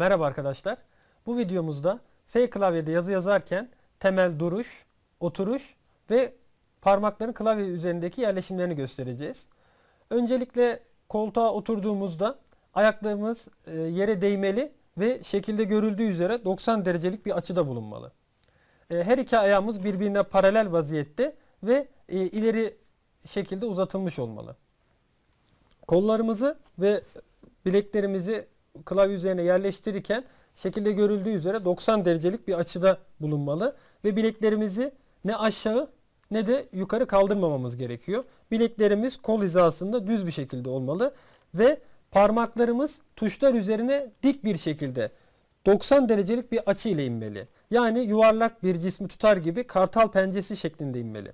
Merhaba arkadaşlar. Bu videomuzda F klavyede yazı yazarken temel duruş, oturuş ve parmakların klavye üzerindeki yerleşimlerini göstereceğiz. Öncelikle koltuğa oturduğumuzda ayaklarımız e, yere değmeli ve şekilde görüldüğü üzere 90 derecelik bir açıda bulunmalı. E, Her iki ayağımız birbirine paralel vaziyette ve e, ileri şekilde uzatılmış olmalı. Kollarımızı ve bileklerimizi klavye üzerine yerleştirirken şekilde görüldüğü üzere 90 derecelik bir açıda bulunmalı ve bileklerimizi ne aşağı ne de yukarı kaldırmamamız gerekiyor. Bileklerimiz kol hizasında düz bir şekilde olmalı ve parmaklarımız tuşlar üzerine dik bir şekilde 90 derecelik bir açı ile inmeli. Yani yuvarlak bir cismi tutar gibi kartal pençesi şeklinde inmeli.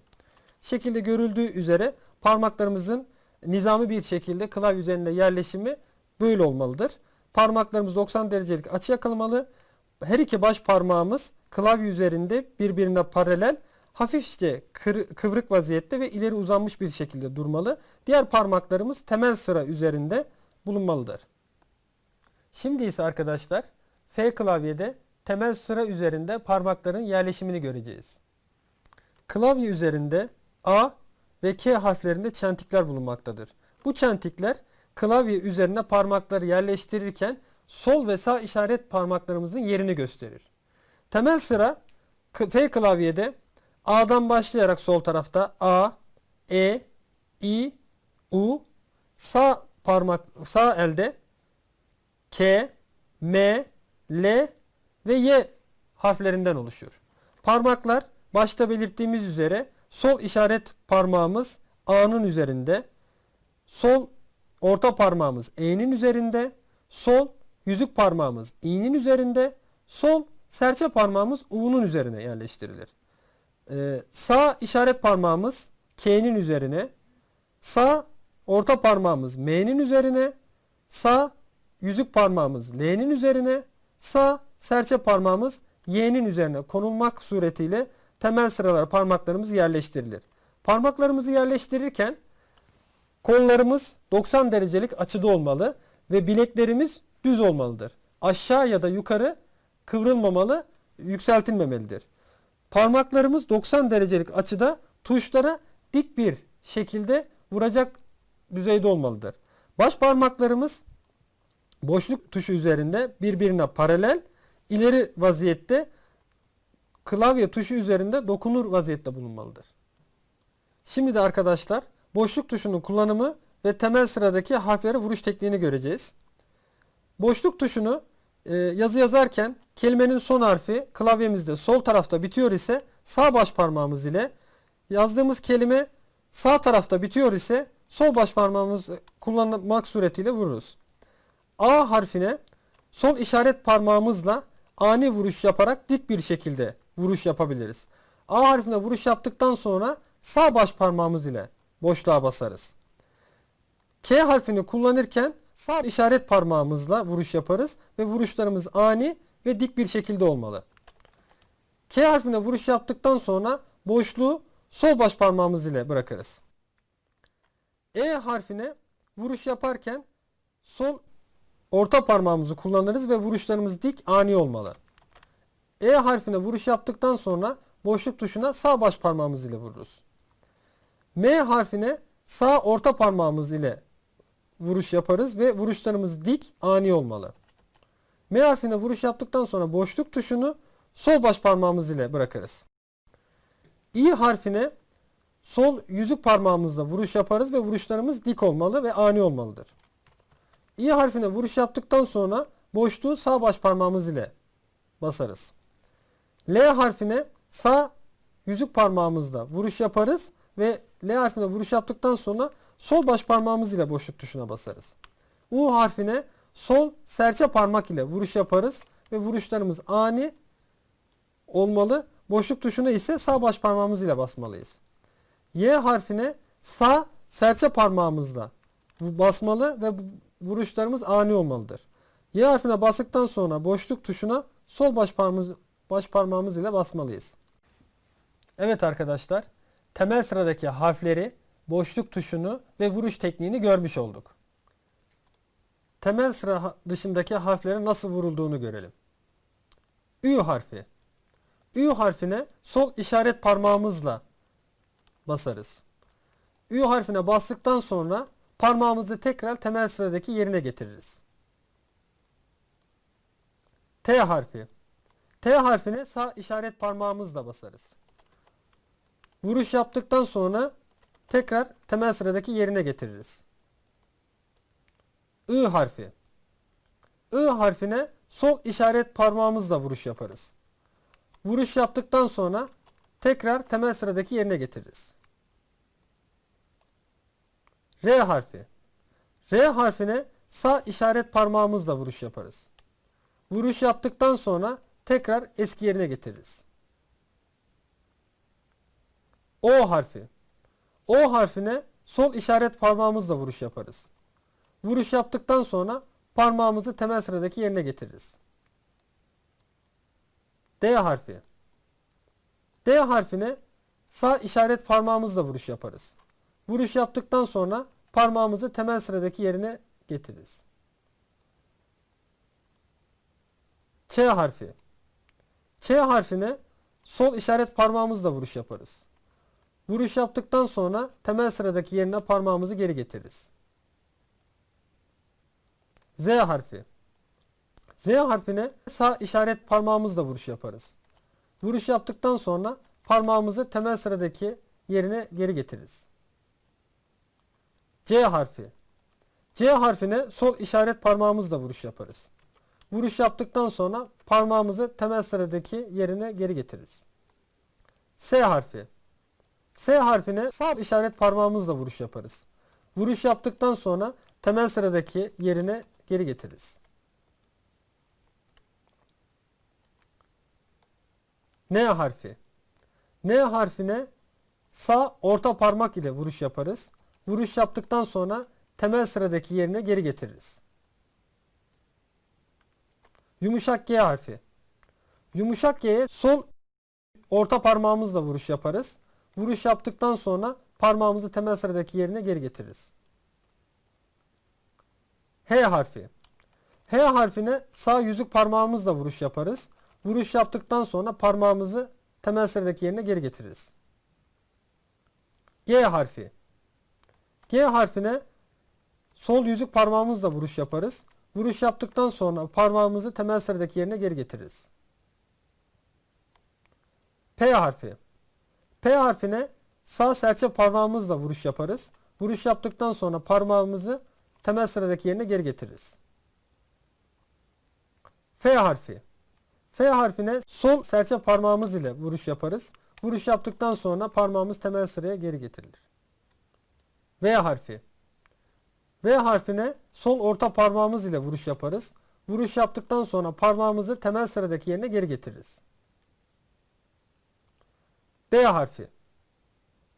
Şekilde görüldüğü üzere parmaklarımızın nizami bir şekilde klavye üzerinde yerleşimi böyle olmalıdır. Parmaklarımız 90 derecelik açı yakılmalı. Her iki baş parmağımız klavye üzerinde birbirine paralel, hafifçe kır- kıvrık vaziyette ve ileri uzanmış bir şekilde durmalı. Diğer parmaklarımız temel sıra üzerinde bulunmalıdır. Şimdi ise arkadaşlar F klavyede temel sıra üzerinde parmakların yerleşimini göreceğiz. Klavye üzerinde A ve K harflerinde çentikler bulunmaktadır. Bu çentikler klavye üzerine parmakları yerleştirirken sol ve sağ işaret parmaklarımızın yerini gösterir. Temel sıra F klavyede A'dan başlayarak sol tarafta A, E, I, U, sağ parmak sağ elde K, M, L ve Y harflerinden oluşur. Parmaklar başta belirttiğimiz üzere sol işaret parmağımız A'nın üzerinde, sol orta parmağımız E'nin üzerinde, sol yüzük parmağımız İ'nin üzerinde, sol serçe parmağımız U'nun üzerine yerleştirilir. Ee, sağ işaret parmağımız K'nin üzerine, sağ orta parmağımız M'nin üzerine, sağ yüzük parmağımız L'nin üzerine, sağ serçe parmağımız Y'nin üzerine konulmak suretiyle temel sıralar parmaklarımız yerleştirilir. Parmaklarımızı yerleştirirken kollarımız 90 derecelik açıda olmalı ve bileklerimiz düz olmalıdır. Aşağı ya da yukarı kıvrılmamalı, yükseltilmemelidir. Parmaklarımız 90 derecelik açıda tuşlara dik bir şekilde vuracak düzeyde olmalıdır. Baş parmaklarımız boşluk tuşu üzerinde birbirine paralel, ileri vaziyette klavye tuşu üzerinde dokunur vaziyette bulunmalıdır. Şimdi de arkadaşlar boşluk tuşunun kullanımı ve temel sıradaki harflere vuruş tekniğini göreceğiz. Boşluk tuşunu e, yazı yazarken kelimenin son harfi klavyemizde sol tarafta bitiyor ise sağ baş parmağımız ile yazdığımız kelime sağ tarafta bitiyor ise sol baş parmağımız kullanmak suretiyle vururuz. A harfine sol işaret parmağımızla ani vuruş yaparak dik bir şekilde vuruş yapabiliriz. A harfine vuruş yaptıktan sonra sağ baş parmağımız ile boşluğa basarız. K harfini kullanırken sağ işaret parmağımızla vuruş yaparız ve vuruşlarımız ani ve dik bir şekilde olmalı. K harfine vuruş yaptıktan sonra boşluğu sol baş parmağımız ile bırakırız. E harfine vuruş yaparken sol orta parmağımızı kullanırız ve vuruşlarımız dik ani olmalı. E harfine vuruş yaptıktan sonra boşluk tuşuna sağ baş parmağımız ile vururuz. M harfine sağ orta parmağımız ile vuruş yaparız ve vuruşlarımız dik ani olmalı. M harfine vuruş yaptıktan sonra boşluk tuşunu sol baş parmağımız ile bırakırız. İ harfine sol yüzük parmağımızla vuruş yaparız ve vuruşlarımız dik olmalı ve ani olmalıdır. İ harfine vuruş yaptıktan sonra boşluğu sağ baş parmağımız ile basarız. L harfine sağ yüzük parmağımızla vuruş yaparız ve L harfine vuruş yaptıktan sonra sol baş parmağımız ile boşluk tuşuna basarız. U harfine sol serçe parmak ile vuruş yaparız ve vuruşlarımız ani olmalı. Boşluk tuşuna ise sağ baş parmağımız ile basmalıyız. Y harfine sağ serçe parmağımızla basmalı ve vuruşlarımız ani olmalıdır. Y harfine bastıktan sonra boşluk tuşuna sol baş parmağımız, baş parmağımız ile basmalıyız. Evet arkadaşlar, temel sıradaki harfleri, boşluk tuşunu ve vuruş tekniğini görmüş olduk. temel sıra dışındaki harflerin nasıl vurulduğunu görelim. Ü harfi. Ü harfine sol işaret parmağımızla basarız. Ü harfine bastıktan sonra parmağımızı tekrar temel sıradaki yerine getiririz. T harfi. T harfine sağ işaret parmağımızla basarız. Vuruş yaptıktan sonra tekrar temel sıradaki yerine getiririz. I harfi. I harfine sol işaret parmağımızla vuruş yaparız. Vuruş yaptıktan sonra tekrar temel sıradaki yerine getiririz. R harfi. R harfine sağ işaret parmağımızla vuruş yaparız. Vuruş yaptıktan sonra tekrar eski yerine getiririz. O harfi. O harfine sol işaret parmağımızla vuruş yaparız. Vuruş yaptıktan sonra parmağımızı temel sıradaki yerine getiririz. D harfi. D harfine sağ işaret parmağımızla vuruş yaparız. Vuruş yaptıktan sonra parmağımızı temel sıradaki yerine getiririz. Ç harfi. Ç harfine sol işaret parmağımızla vuruş yaparız. Vuruş yaptıktan sonra temel sıradaki yerine parmağımızı geri getiririz. Z harfi. Z harfine sağ işaret parmağımızla vuruş yaparız. Vuruş yaptıktan sonra parmağımızı temel sıradaki yerine geri getiririz. C harfi. C harfine sol işaret parmağımızla vuruş yaparız. Vuruş yaptıktan sonra parmağımızı temel sıradaki yerine geri getiririz. S harfi. S harfine sağ işaret parmağımızla vuruş yaparız. Vuruş yaptıktan sonra temel sıradaki yerine geri getiririz. N harfi. N harfine sağ orta parmak ile vuruş yaparız. Vuruş yaptıktan sonra temel sıradaki yerine geri getiririz. Yumuşak G harfi. Yumuşak G'ye sol orta parmağımızla vuruş yaparız. Vuruş yaptıktan sonra parmağımızı temel sıradaki yerine geri getiririz. H harfi. H harfine sağ yüzük parmağımızla vuruş yaparız. Vuruş yaptıktan sonra parmağımızı temel sıradaki yerine geri getiririz. G harfi. G harfine sol yüzük parmağımızla vuruş yaparız. Vuruş yaptıktan sonra parmağımızı temel sıradaki yerine geri getiririz. P harfi. P harfine sağ serçe parmağımızla vuruş yaparız. Vuruş yaptıktan sonra parmağımızı temel sıradaki yerine geri getiririz. F harfi. F harfine sol serçe parmağımız ile vuruş yaparız. Vuruş yaptıktan sonra parmağımız temel sıraya geri getirilir. V harfi. V harfine sol orta parmağımız ile vuruş yaparız. Vuruş yaptıktan sonra parmağımızı temel sıradaki yerine geri getiririz. B harfi.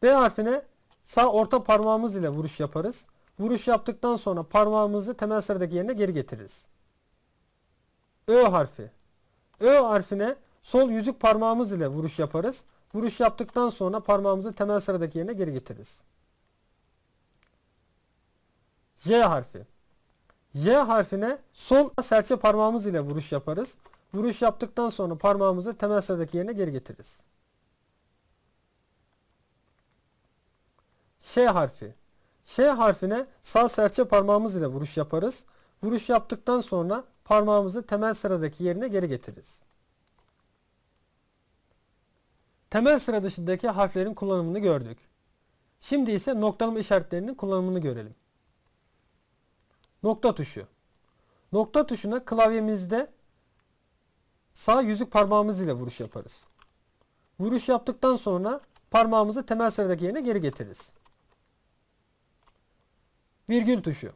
B harfine sağ orta parmağımız ile vuruş yaparız. Vuruş yaptıktan sonra parmağımızı temel sıradaki yerine geri getiririz. Ö harfi. Ö harfine sol yüzük parmağımız ile vuruş yaparız. Vuruş yaptıktan sonra parmağımızı temel sıradaki yerine geri getiririz. J harfi. J harfine sol serçe parmağımız ile vuruş yaparız. Vuruş yaptıktan sonra parmağımızı temel sıradaki yerine geri getiririz. Ş harfi. Ş harfine sağ serçe parmağımız ile vuruş yaparız. Vuruş yaptıktan sonra parmağımızı temel sıradaki yerine geri getiririz. Temel sıra dışındaki harflerin kullanımını gördük. Şimdi ise noktalama işaretlerinin kullanımını görelim. Nokta tuşu. Nokta tuşuna klavyemizde sağ yüzük parmağımız ile vuruş yaparız. Vuruş yaptıktan sonra parmağımızı temel sıradaki yerine geri getiririz. Virgül tuşu.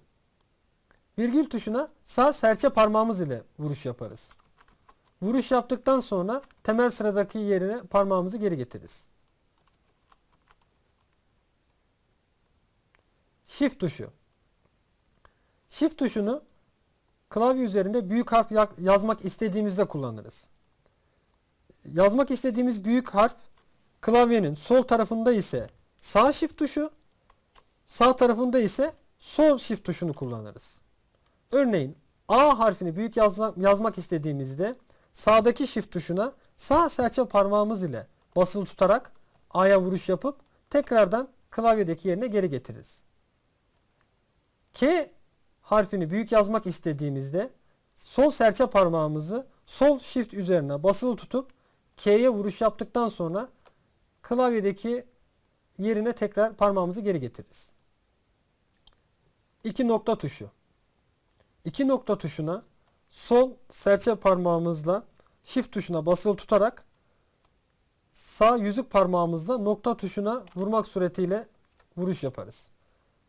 Virgül tuşuna sağ serçe parmağımız ile vuruş yaparız. Vuruş yaptıktan sonra temel sıradaki yerine parmağımızı geri getiririz. Shift tuşu. Shift tuşunu klavye üzerinde büyük harf ya- yazmak istediğimizde kullanırız. Yazmak istediğimiz büyük harf klavyenin sol tarafında ise sağ shift tuşu, sağ tarafında ise sol shift tuşunu kullanırız. Örneğin A harfini büyük yazma- yazmak istediğimizde sağdaki shift tuşuna sağ serçe parmağımız ile basılı tutarak A'ya vuruş yapıp tekrardan klavyedeki yerine geri getiririz. K harfini büyük yazmak istediğimizde sol serçe parmağımızı sol shift üzerine basılı tutup K'ye vuruş yaptıktan sonra klavyedeki yerine tekrar parmağımızı geri getiririz. İki nokta tuşu. İki nokta tuşuna sol serçe parmağımızla shift tuşuna basılı tutarak sağ yüzük parmağımızla nokta tuşuna vurmak suretiyle vuruş yaparız.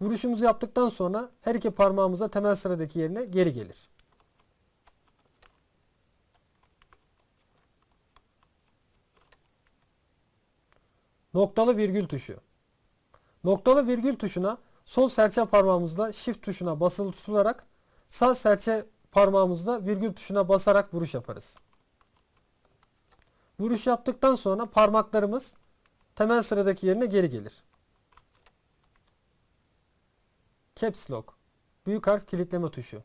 Vuruşumuzu yaptıktan sonra her iki parmağımıza temel sıradaki yerine geri gelir. Noktalı virgül tuşu. Noktalı virgül tuşuna sol serçe parmağımızla shift tuşuna basılı tutularak sağ serçe parmağımızla virgül tuşuna basarak vuruş yaparız. Vuruş yaptıktan sonra parmaklarımız temel sıradaki yerine geri gelir. Caps Lock büyük harf kilitleme tuşu.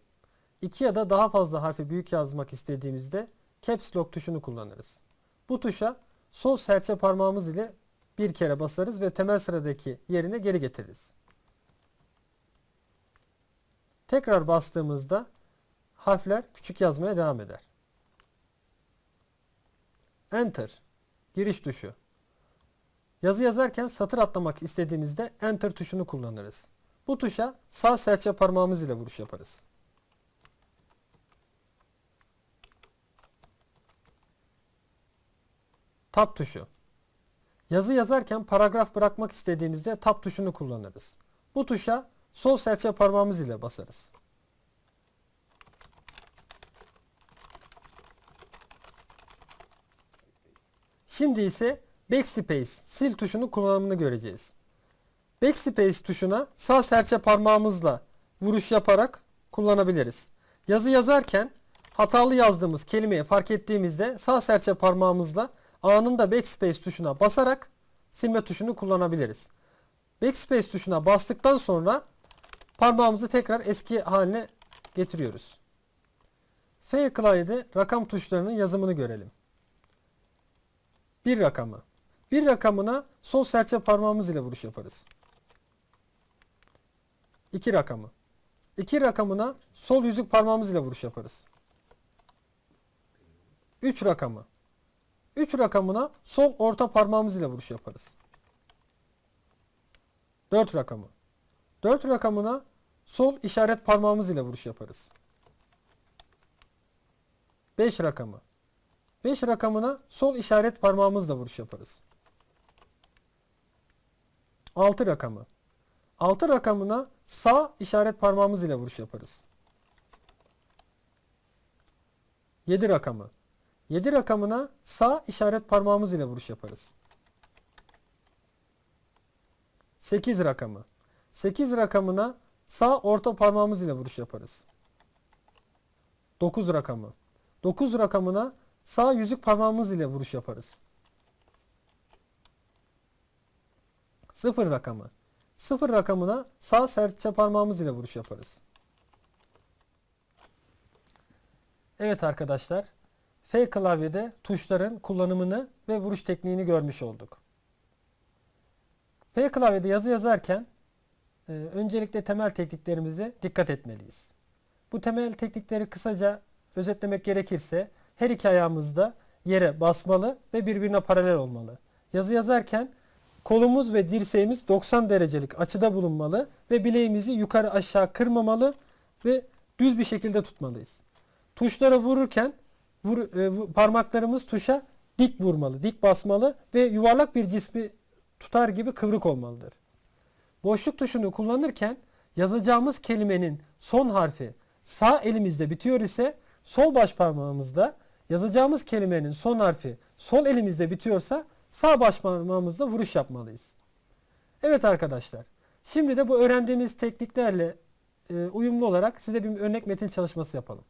İki ya da daha fazla harfi büyük yazmak istediğimizde Caps Lock tuşunu kullanırız. Bu tuşa sol serçe parmağımız ile bir kere basarız ve temel sıradaki yerine geri getiririz. Tekrar bastığımızda harfler küçük yazmaya devam eder. Enter giriş tuşu. Yazı yazarken satır atlamak istediğimizde Enter tuşunu kullanırız. Bu tuşa sağ serçe parmağımız ile vuruş yaparız. Tab tuşu. Yazı yazarken paragraf bırakmak istediğimizde tab tuşunu kullanırız. Bu tuşa sol serçe parmağımız ile basarız. Şimdi ise Backspace sil tuşunun kullanımını göreceğiz. Backspace tuşuna sağ serçe parmağımızla vuruş yaparak kullanabiliriz. Yazı yazarken hatalı yazdığımız kelimeyi fark ettiğimizde sağ serçe parmağımızla anında Backspace tuşuna basarak silme tuşunu kullanabiliriz. Backspace tuşuna bastıktan sonra parmağımızı tekrar eski haline getiriyoruz. F klavyede rakam tuşlarının yazımını görelim. Bir rakamı. Bir rakamına sol serçe parmağımız ile vuruş yaparız. 2 rakamı. 2 rakamına sol yüzük parmağımız ile vuruş yaparız. 3 rakamı. 3 rakamına sol orta parmağımız ile vuruş yaparız. 4 rakamı. 4 rakamına sol işaret parmağımız ile vuruş yaparız. 5 rakamı. 5 rakamına sol işaret parmağımızla vuruş yaparız. 6 rakamı. 6 rakamına sağ işaret parmağımız ile vuruş yaparız. 7 rakamı. 7 rakamına sağ işaret parmağımız ile vuruş yaparız. 8 rakamı. 8 rakamına sağ orta parmağımız ile vuruş yaparız. 9 rakamı. 9 rakamına sağ yüzük parmağımız ile vuruş yaparız. 0 rakamı. 0 rakamına sağ serçe parmağımız ile vuruş yaparız. Evet arkadaşlar. F klavyede tuşların kullanımını ve vuruş tekniğini görmüş olduk. F klavyede yazı yazarken e, öncelikle temel tekniklerimize dikkat etmeliyiz. Bu temel teknikleri kısaca özetlemek gerekirse her iki ayağımızda yere basmalı ve birbirine paralel olmalı. Yazı yazarken kolumuz ve dirseğimiz 90 derecelik açıda bulunmalı ve bileğimizi yukarı aşağı kırmamalı ve düz bir şekilde tutmalıyız. Tuşlara vururken vur, e, parmaklarımız tuşa dik vurmalı, dik basmalı ve yuvarlak bir cismi tutar gibi kıvrık olmalıdır. Boşluk tuşunu kullanırken yazacağımız kelimenin son harfi sağ elimizde bitiyor ise sol baş parmağımızda yazacağımız kelimenin son harfi sol elimizde bitiyorsa sağ baş parmağımızla vuruş yapmalıyız. Evet arkadaşlar. Şimdi de bu öğrendiğimiz tekniklerle e, uyumlu olarak size bir örnek metin çalışması yapalım.